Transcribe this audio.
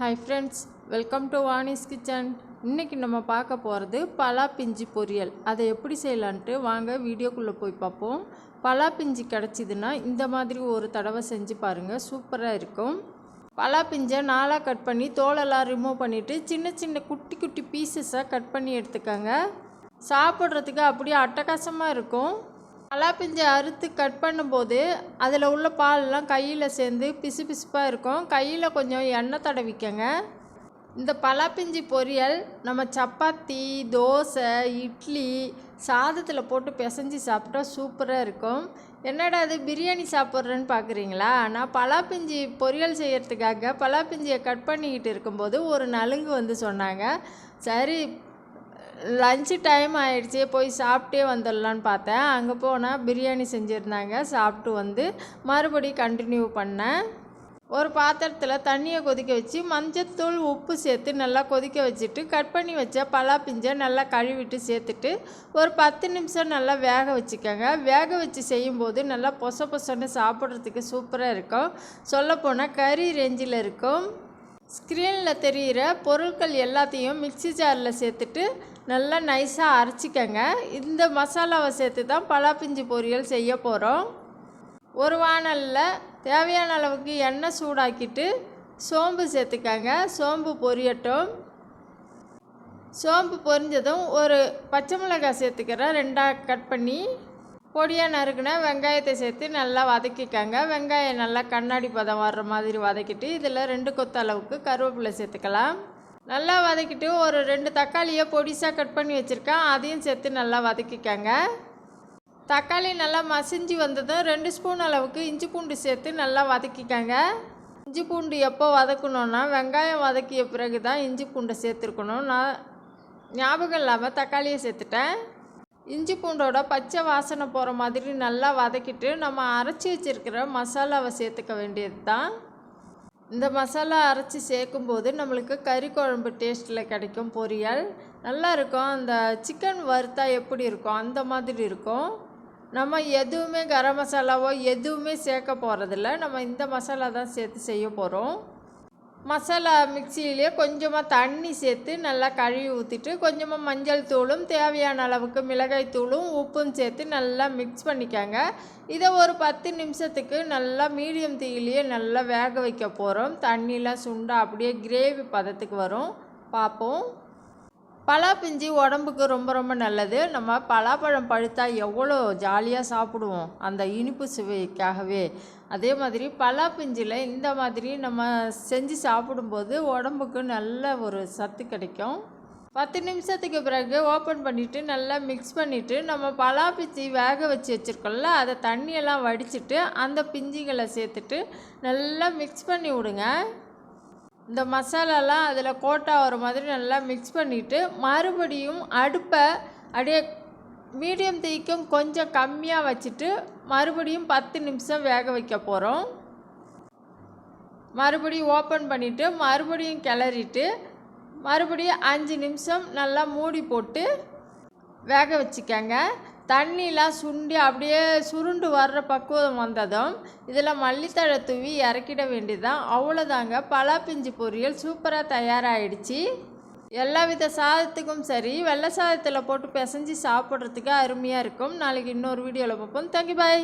Hi friends welcome to Vani's kitchen இன்றைக்கி நம்ம பார்க்க போகிறது பலா பிஞ்சு பொரியல். அதை எப்படி செய்யலான்ட்டு வாங்க வீடியோக்குள்ளே போய் பார்ப்போம். பலா பிஞ்சு கிடச்சிதுன்னா இந்த மாதிரி ஒரு தடவை செஞ்சு பாருங்கள் சூப்பராக இருக்கும். பலா பிஞ்சை நாளாக கட் பண்ணி தோலெல்லாம் ரிமூவ் பண்ணிவிட்டு சின்ன சின்ன குட்டி குட்டி பீசஸாக கட் பண்ணி எடுத்துக்கோங்க. சாப்பிட்றதுக்கு அப்படியே அட்டகாசமாக இருக்கும். பலாப்பிஞ்சை அறுத்து கட் பண்ணும்போது அதில் உள்ள பாலெலாம் கையில் சேர்ந்து பிசு பிசுப்பாக இருக்கும். கையில் கொஞ்சம் எண்ணெய் தடவிக்கங்க. இந்த பலாப்பிஞ்சி பொரியல் நம்ம சப்பாத்தி தோசை இட்லி சாதத்தில் போட்டு பிசைஞ்சு சாப்பிட்டா சூப்பராக இருக்கும். என்னடா அது பிரியாணி சாப்பிட்றேன்னு பார்க்குறீங்களா நான் பலாப்பிஞ்சி பொரியல் செய்கிறதுக்காக பலாப்பிஞ்சியை கட் பண்ணிக்கிட்டு இருக்கும்போது ஒரு நலுங்கு வந்து சொன்னாங்க. சரி லஞ்சு டைம் ஆயிடுச்சு. போய் சாப்பிட்டே வந்துடலான்னு பார்த்தேன். அங்கே போனால் பிரியாணி செஞ்சுருந்தாங்க. சாப்பிட்டு வந்து மறுபடி கண்டினியூ பண்ணேன். ஒரு பாத்திரத்தில் தண்ணியை கொதிக்க வச்சு மஞ்சத்தூள் உப்பு சேர்த்து நல்லா கொதிக்க வச்சுட்டு கட் பண்ணி வச்ச பலா பிஞ்சை நல்லா கழுவிட்டு சேர்த்துட்டு ஒரு பத்து நிமிஷம் நல்லா வேக வச்சுக்கோங்க. வேக வச்சு செய்யும்போது நல்லா பொச பொசன்னு சாப்பிட்றதுக்கு சூப்பராக இருக்கும். சொல்லப்போனால் கறி ரேஞ்சில் இருக்கும். ஸ்க்ரீனில் தெரிகிற பொருட்கள் எல்லாத்தையும் மிக்சி ஜாரில் சேர்த்துட்டு நல்லா நைஸாக அரைச்சிக்கங்க. இந்த மசாலாவை சேர்த்து தான் பலாப்பிஞ்சு பொரியல் செய்ய போகிறோம் ஒரு வானலில் தேவையான அளவுக்கு எண்ணெய் சூடாக்கிட்டு சோம்பு சேர்த்துக்கங்க. சோம்பு பொரியட்டும். சோம்பு பொரிஞ்சதும் ஒரு பச்சை மிளகாய் சேர்த்துக்கிறேன் ரெண்டாக கட் பண்ணி பொடியாக நறுக்குனா வெங்காயத்தை சேர்த்து நல்லா வதக்கிக்கங்க. வெங்காயம் நல்லா கண்ணாடி பதம் வர்ற மாதிரி வதக்கிட்டு இதில் ரெண்டு கொத்த அளவுக்கு கருவேப்பிலை சேர்த்துக்கலாம். நல்லா வதக்கிட்டு ஒரு ரெண்டு தக்காளியை பொடிசாக கட் பண்ணி வச்சுருக்கேன். அதையும் சேர்த்து நல்லா வதக்கிக்கங்க. தக்காளி நல்லா மசிஞ்சு வந்ததும் ரெண்டு ஸ்பூன் அளவுக்கு இஞ்சி பூண்டு சேர்த்து நல்லா வதக்கிக்கங்க. இஞ்சி பூண்டு எப்போ வதக்கணுன்னா வெங்காயம் வதக்கிய பிறகு தான் இஞ்சி பூண்டை சேர்த்துருக்கணும். நான் ஞாபகம் இல்லாமல் தக்காளியை சேர்த்துட்டேன். இஞ்சி பூண்டோட பச்சை வாசனை போகிற மாதிரி நல்லா வதக்கிட்டு நம்ம அரைச்சி வச்சுருக்கிற மசாலாவை சேர்த்துக்க வேண்டியது தான் இந்த மசாலா அரைச்சி சேர்க்கும்போது நம்மளுக்கு கறி குழம்பு டேஸ்ட்டில் கிடைக்கும் பொரியல். நல்லா இருக்கும் அந்த சிக்கன் வறுத்தா எப்படி இருக்கும்? அந்த மாதிரி இருக்கும். நம்ம எதுவுமே கரம் மசாலாவோ எதுவுமே சேர்க்க போகிறதில்ல நம்ம இந்த மசாலா தான் சேர்த்து செய்ய போகிறோம் மசாலா மிக்சியிலே கொஞ்சமாக தண்ணி சேர்த்து நல்லா கழுவி ஊற்றிட்டு கொஞ்சமாக மஞ்சள் தூளும் தேவையான அளவுக்கு மிளகாய் தூளும் உப்பும் சேர்த்து நல்லா மிக்ஸ் பண்ணிக்கோங்க. இதை ஒரு பத்து நிமிஷத்துக்கு நல்லா மீடியம் தீயிலேயே நல்லா வேக வைக்க போகிறோம் தண்ணிலாம் சுண்டா அப்படியே கிரேவி பதத்துக்கு வரும். பார்ப்போம். பலாப்பிஞ்சி உடம்புக்கு ரொம்ப ரொம்ப நல்லது. நம்ம பலாப்பழம் பழுத்தா எவ்வளோ ஜாலியாக சாப்பிடுவோம். அந்த இனிப்பு சுவைக்காகவே. அதே மாதிரி பலாப்பிஞ்சில் இந்த மாதிரி நம்ம செஞ்சு சாப்பிடும்போது உடம்புக்கு நல்ல ஒரு சத்து கிடைக்கும். பத்து நிமிஷத்துக்கு பிறகு ஓப்பன் பண்ணிவிட்டு நல்லா மிக்ஸ் பண்ணிவிட்டு நம்ம பலாப்பிஞ்சி வேக வச்சு வச்சுருக்கோம்ல அதை தண்ணியெல்லாம் வடிச்சிட்டு அந்த பிஞ்சிகளை சேர்த்துட்டு நல்லா மிக்ஸ் பண்ணி விடுங்க. இந்த மசாலாலாம் அதில் கோட்டா வர மாதிரி நல்லா மிக்ஸ் பண்ணிவிட்டு மறுபடியும் அடுப்பை அப்படியே மீடியம் தீக்கும் கொஞ்சம் கம்மியாக வச்சுட்டு மறுபடியும் பத்து நிமிஷம் வேக வைக்க போகிறோம் மறுபடியும் ஓப்பன் பண்ணிவிட்டு மறுபடியும் கிளறிட்டு மறுபடியும் அஞ்சு நிமிஷம் நல்லா மூடி போட்டு வேக வச்சுக்கங்க. தண்ணிலாம் சுண்டி அப்படியே சுருண்டு வர்ற பக்குவம் வந்ததும் இதில் மல்லித்தழை தூவி இறக்கிட வேண்டியதுதான். அவ்வளோதாங்க. பிஞ்சு பொரியல் சூப்பராக தயாராகிடுச்சு எல்லா வித சாதத்துக்கும் சரி வெள்ளை சாதத்தில் போட்டு பிசைஞ்சு சாப்பிட்றதுக்கு அருமையாக இருக்கும். நாளைக்கு இன்னொரு வீடியோவில் பார்ப்போம். Thank you bye